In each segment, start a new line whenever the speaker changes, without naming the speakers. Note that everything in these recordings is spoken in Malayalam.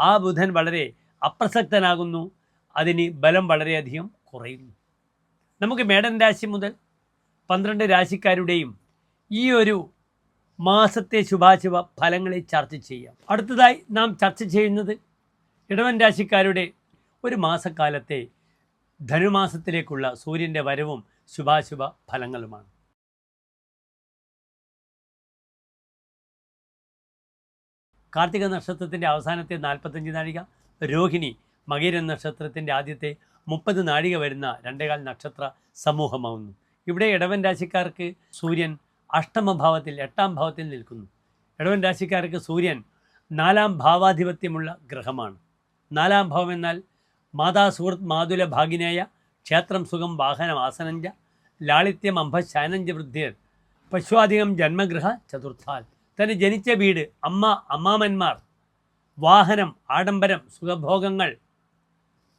ആ ബുധൻ വളരെ അപ്രസക്തനാകുന്നു. അതിന് ബലം വളരെയധികം കുറയുന്നു. നമുക്ക് മേടൻ രാശി മുതൽ പന്ത്രണ്ട് രാശിക്കാരുടെയും ഈ ഒരു മാസത്തെ ശുഭാശുഭ ഫലങ്ങളെ ചർച്ച ചെയ്യാം. അടുത്തതായി നാം ചർച്ച ചെയ്യുന്നത് ഇടവൻ രാശിക്കാരുടെ ഒരു മാസക്കാലത്തെ ധനുമാസത്തിലേക്കുള്ള സൂര്യന്റെ വരവും ശുഭാശുഭ ഫലങ്ങളുമാണ്. കാർത്തിക നക്ഷത്രത്തിന്റെ അവസാനത്തെ നാൽപ്പത്തഞ്ച് നാഴിക രോഹിണി മകീര നക്ഷത്രത്തിന്റെ ആദ്യത്തെ മുപ്പത് നാഴിക വരുന്ന രണ്ടേകാൽ നക്ഷത്ര സമൂഹമാവുന്നു. ഇവിടെ ഇടവൻ രാശിക്കാർക്ക് സൂര്യൻ അഷ്ടമഭാവത്തിൽ എട്ടാം ഭാവത്തിൽ നിൽക്കുന്നു. ഇടവൻ രാശിക്കാർക്ക് സൂര്യൻ നാലാം ഭാവാധിപത്യമുള്ള ഗ്രഹമാണ്. നാലാം ഭാവം എന്നാൽ മാതാ സുഹൃത്ത് മാതുല ഭാഗിനേയ ക്ഷേത്രം സുഖം വാഹനം ആസനഞ്ച ലാളിത്യം അംഭ ശാനഞ്ച വൃദ്ധിയർ പശുവാധികം ജന്മഗ്രഹ ചതുർത്ഥാൽ. തന്നെ ജനിച്ച വീട് അമ്മ അമ്മാമന്മാർ വാഹനം ആഡംബരം സുഖഭോഗങ്ങൾ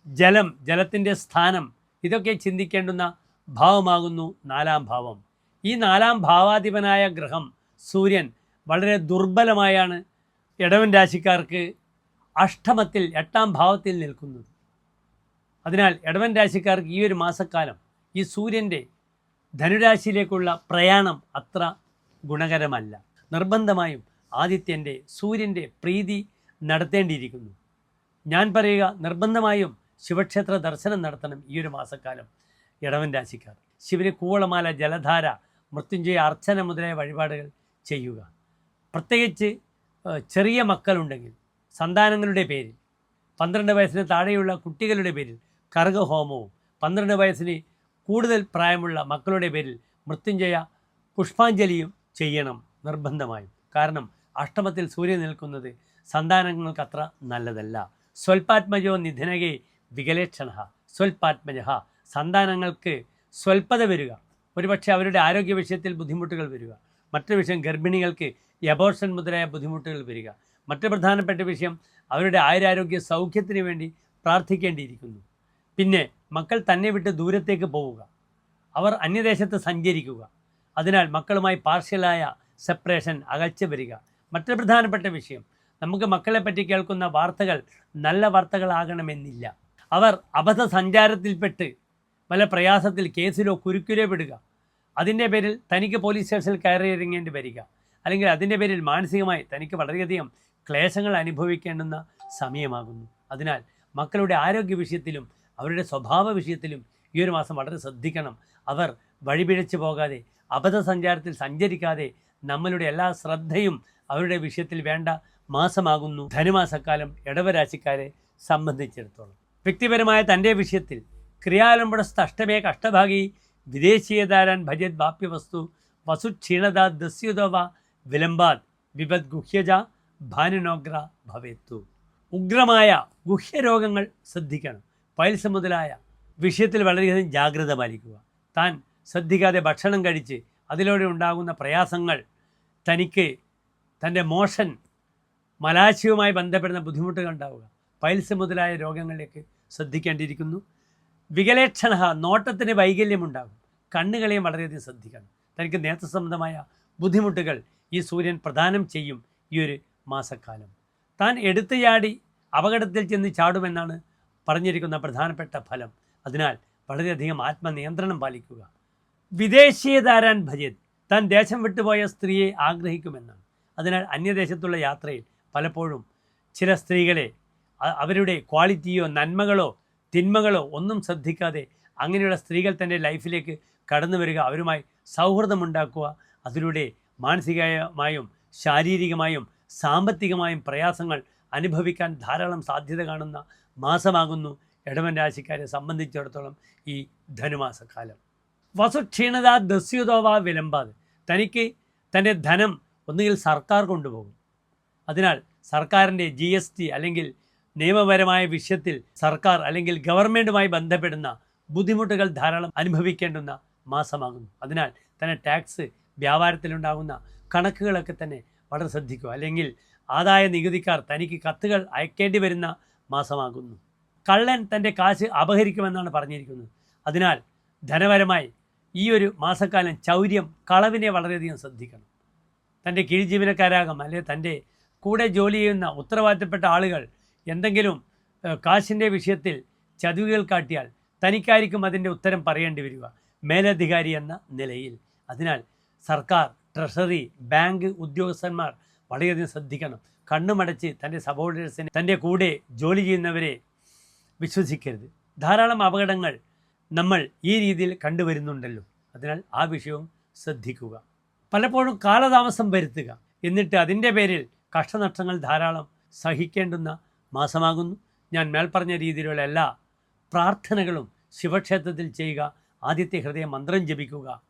ജലം ജലത്തിന്റെ സ്ഥാനം ഇതൊക്കെ ചിന്തിക്കേണ്ടുന്ന ഭാവമാകുന്നു നാലാം ഭാവം. ഈ നാലാം ഭാവാധിപനായ ഗ്രഹം സൂര്യൻ വളരെ ദുർബലമായാണ് ഇടവൻ രാശിക്കാർക്ക് അഷ്ടമത്തിൽ എട്ടാം ഭാവത്തിൽ നിൽക്കുന്നത്. അതിനാൽ ഇടവൻ രാശിക്കാർക്ക് ഈ ഒരു മാസക്കാലം ഈ സൂര്യന്റെ ധനുരാശിയിലേക്കുള്ള പ്രയാണം അത്ര ഗുണകരമല്ല. നിർബന്ധമായും ആദിത്യന്റെ സൂര്യന്റെ പ്രീതി നടത്തേണ്ടിയിരിക്കുന്നു. ഞാൻ പറയുക നിർബന്ധമായും ശിവക്ഷേത്ര ദർശനം നടത്തണം ഈ ഒരു മാസക്കാലം. ഇടവൻ രാശിക്കാർ ശിവന് കൂവളമാല ജലധാര മൃത്യുഞ്ജയ അർച്ചന മുതലായ വഴിപാടുകൾ ചെയ്യുക. പ്രത്യേകിച്ച് ചെറിയ മക്കളുണ്ടെങ്കിൽ സന്താനങ്ങളുടെ പേരിൽ പന്ത്രണ്ട് വയസ്സിന് താഴെയുള്ള കുട്ടികളുടെ പേരിൽ കർഗഹോമവും പന്ത്രണ്ട് വയസ്സിന് കൂടുതൽ പ്രായമുള്ള മക്കളുടെ പേരിൽ മൃത്യുഞ്ജയ പുഷ്പാഞ്ജലിയും ചെയ്യണം. നിർബന്ധമായും. കാരണം അഷ്ടമത്തിൽ സൂര്യൻ നിൽക്കുന്നത് സന്താനങ്ങൾക്ക് അത്ര നല്ലതല്ല. സ്വൽപാത്മജോ നിധനകെ വികലേക്ഷണ. സ്വൽപാത്മജ. സന്താനങ്ങൾക്ക് സ്വൽപത വരിക. ഒരുപക്ഷെ അവരുടെ ആരോഗ്യ വിഷയത്തിൽ ബുദ്ധിമുട്ടുകൾ വരിക. മറ്റൊരു വിഷയം ഗർഭിണികൾക്ക് എബോർഷൻ മുതലായ ബുദ്ധിമുട്ടുകൾ വരിക. മറ്റു പ്രധാനപ്പെട്ട വിഷയം അവരുടെ ആയുരാരോഗ്യ സൗഖ്യത്തിന് വേണ്ടി പ്രാർത്ഥിക്കേണ്ടിയിരിക്കുന്നു. പിന്നെ മക്കൾ തന്നെ വിട്ട് ദൂരത്തേക്ക് പോവുക. അവർ അന്യദേശത്ത് സഞ്ചരിക്കുക. അതിനാൽ മക്കളുമായി പാർഷ്യലായ സെപ്പറേഷൻ അകൽച്ച വരിക. മറ്റൊരു പ്രധാനപ്പെട്ട വിഷയം നമുക്ക് മക്കളെ പറ്റി കേൾക്കുന്ന വാർത്തകൾ നല്ല വാർത്തകളാകണമെന്നില്ല. അവർ അബദ്ധ സഞ്ചാരത്തിൽപ്പെട്ട് പല പ്രയാസത്തിൽ കേസിലോ കുരുക്കിലോ പെടുക. അതിന്റെ പേരിൽ തനിക്ക് പോലീസ് സ്റ്റേഷനിൽ കയറി ഇറങ്ങേണ്ടി വരിക. അല്ലെങ്കിൽ അതിന്റെ പേരിൽ മാനസികമായി തനിക്ക് വളരെയധികം ക്ലേശങ്ങൾ അനുഭവിക്കേണ്ടുന്ന സമയമാകുന്നു. അതിനാൽ മക്കളുടെ ആരോഗ്യ വിഷയത്തിലും അവരുടെ സ്വഭാവ വിഷയത്തിലും ഈ ഒരു മാസം വളരെ ശ്രദ്ധിക്കണം. അവർ വഴിപിഴച്ചു പോകാതെ അബദ്ധ സഞ്ചാരത്തിൽ സഞ്ചരിക്കാതെ നമ്മളുടെ എല്ലാ ശ്രദ്ധയും അവരുടെ വിഷയത്തിൽ വേണ്ട മാസമാകുന്നു. ധനുമാസക്കാലം ഇടവരാശിക്കാരെ സംബന്ധിച്ചിടത്തോളം. വ്യക്തിപരമായ തന്റെ വിഷയത്തിൽ ക്രിയാലംബടസ്ഥ അഷ്ടമേ കഷ്ടഭാഗി വിദേശീയതാരാൻ ഭജത് വാപ്യവസ്തു വസുക്ഷീണത ദസ്യുതവ വിലംബാത് വിപത് ഗുഹ്യജ ഭാനുനോഗ്ര ഭവേത്തു. ഉഗ്രമായ ഗുഹ്യരോഗങ്ങൾ ശ്രദ്ധിക്കണം. പൈൽസ് മുതലായ വിഷയത്തിൽ വളരെയധികം ജാഗ്രത പാലിക്കുക. താൻ ശ്രദ്ധിക്കാതെ ഭക്ഷണം കഴിച്ച് അതിലൂടെ ഉണ്ടാകുന്ന പ്രയാസങ്ങൾ തനിക്ക് തന്റെ മോഷൻ മലാശയവുമായി ബന്ധപ്പെടുന്ന ബുദ്ധിമുട്ടുകൾ ഉണ്ടാവുക പൈൽസ് മുതലായ രോഗങ്ങളിലേക്ക് ശ്രദ്ധിക്കേണ്ടിയിരിക്കുന്നു. വികലേക്ഷണ നോട്ടത്തിന് വൈകല്യമുണ്ടാകും. കണ്ണുകളെയും വളരെയധികം ശ്രദ്ധിക്കണം. തനിക്ക് നേത്ര സംബന്ധമായ ബുദ്ധിമുട്ടുകൾ ഈ സൂര്യൻ പ്രദാനം ചെയ്യും ഈ ഒരു മാസക്കാലം. താൻ എടുത്തുചാടി അപകടത്തിൽ ചെന്ന് ചാടുമെന്നാണ് പറഞ്ഞിരിക്കുന്ന പ്രധാനപ്പെട്ട ഫലം. അതിനാൽ വളരെയധികം ആത്മനിയന്ത്രണം പാലിക്കുക. വിദേശീയതാരാൻ ഭജത് താൻ ദേശം വിട്ടുപോയ സ്ത്രീയെ ആഗ്രഹിക്കുമെന്നാണ്. അതിനാൽ അന്യദേശത്തുള്ള യാത്രയിൽ പലപ്പോഴും ചില സ്ത്രീകളെ അവരുടെ ക്വാളിറ്റിയോ നന്മകളോ തിന്മകളോ ഒന്നും ശ്രദ്ധിക്കാതെ അങ്ങനെയുള്ള സ്ത്രീകൾ തന്റെ ലൈഫിലേക്ക് കടന്നു വരിക അവരുമായി സൗഹൃദമുണ്ടാക്കുക അതിലൂടെ മാനസികമായും ശാരീരികമായും സാമ്പത്തികമായും പ്രയാസങ്ങൾ അനുഭവിക്കാൻ ധാരാളം സാധ്യത കാണുന്ന മാസമാകുന്നു. ഇടവൻ രാശിക്കാരെ സംബന്ധിച്ചിടത്തോളം ഈ ധനുമാസക്കാലം. വസുക്ഷീണത ദസ്യുതോവ വിലമ്പാതെ. തനിക്ക് തന്റെ ധനം ഒന്നുകിൽ സർക്കാർ കൊണ്ടുപോകും. അതിനാൽ സർക്കാരിന്റെ ജി എസ് ടി അല്ലെങ്കിൽ നിയമപരമായ വിഷയത്തിൽ സർക്കാർ അല്ലെങ്കിൽ ഗവൺമെന്റുമായി ബന്ധപ്പെടുന്ന ബുദ്ധിമുട്ടുകൾ ധാരാളം അനുഭവിക്കേണ്ടുന്ന മാസമാകുന്നു. അതിനാൽ തന്നെ ടാക്സ് വ്യാപാരത്തിലുണ്ടാകുന്ന കണക്കുകളൊക്കെ തന്നെ വളരെ ശ്രദ്ധിക്കുക. അല്ലെങ്കിൽ ആദായ നികുതിക്കാർ തനിക്ക് കത്തുകൾ അയക്കേണ്ടി വരുന്ന മാസമാകുന്നു. കള്ളൻ തന്റെ കാശ് അപഹരിക്കുമെന്നാണ് പറഞ്ഞിരിക്കുന്നത്. അതിനാൽ ധനപരമായി ഈ ഒരു മാസക്കാലം ചൗര്യം കളവിനെ വളരെയധികം ശ്രദ്ധിക്കണം. തന്റെ കീഴ് ജീവനക്കാരാകാം അല്ലെ തന്റെ കൂടെ ജോലി ചെയ്യുന്ന ഉത്തരവാദിത്തപ്പെട്ട ആളുകൾ എന്തെങ്കിലും കാശിന്റെ വിഷയത്തിൽ ചതിവുകൾ കാട്ടിയാൽ തനിക്കായിരിക്കും അതിന്റെ ഉത്തരം പറയേണ്ടി വരിക. മേലധികാരി എന്ന നിലയിൽ. അതിനാൽ സർക്കാർ ട്രഷറി ബാങ്ക് ഉദ്യോഗസ്ഥന്മാർ വളരെയധികം ശ്രദ്ധിക്കണം. കണ്ണുമടച്ച് തന്റെ സബോർഡിനേഴ്സിനെ തന്റെ കൂടെ ജോലി ചെയ്യുന്നവരെ വിശ്വസിക്കരുത്. ധാരാളം അപകടങ്ങൾ നമ്മൾ ഈ രീതിയിൽ കണ്ടുവരുന്നുണ്ടല്ലോ. അതിനാൽ ആ വിഷയവും ശ്രദ്ധിക്കുക. പലപ്പോഴും കാലതാമസം വരുത്തുക. എന്നിട്ട് അതിന്റെ പേരിൽ കഷ്ടനഷ്ടങ്ങൾ ധാരാളം സഹിക്കേണ്ടുന്ന മാസമാകുന്നു. ഞാൻ മേൽപ്പറഞ്ഞ രീതിയിലുള്ള എല്ലാ പ്രാർത്ഥനകളും ശിവക്ഷേത്രത്തിൽ ചെയ്യുക ആദ്യത്തെ ഹൃദയ മന്ത്രം ജപിക്കുക.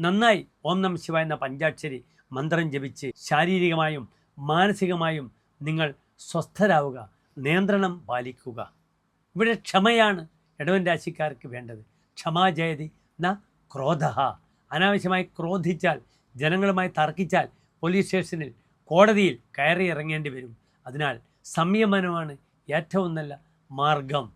നന്നായി ഓം നം ശിവ എന്ന പഞ്ചാക്ഷരി മന്ത്രം ജപിച്ച് ശാരീരികമായും മാനസികമായും നിങ്ങൾ സ്വസ്ഥരാവുക നിയന്ത്രണം പാലിക്കുക. ഇവിടെ ക്ഷമയാണ് ഇടവൻ രാശിക്കാർക്ക് വേണ്ടത് ക്ഷമാജയതി ന ക്രോധ. അനാവശ്യമായി ക്രോധിച്ചാൽ ജനങ്ങളുമായി തർക്കിച്ചാൽ പോലീസ് സ്റ്റേഷനിൽ കോടതിയിൽ കയറി ഇറങ്ങേണ്ടി വരും. അതിനാൽ സംയമനമാണ് ഏറ്റവും നല്ല മാർഗം.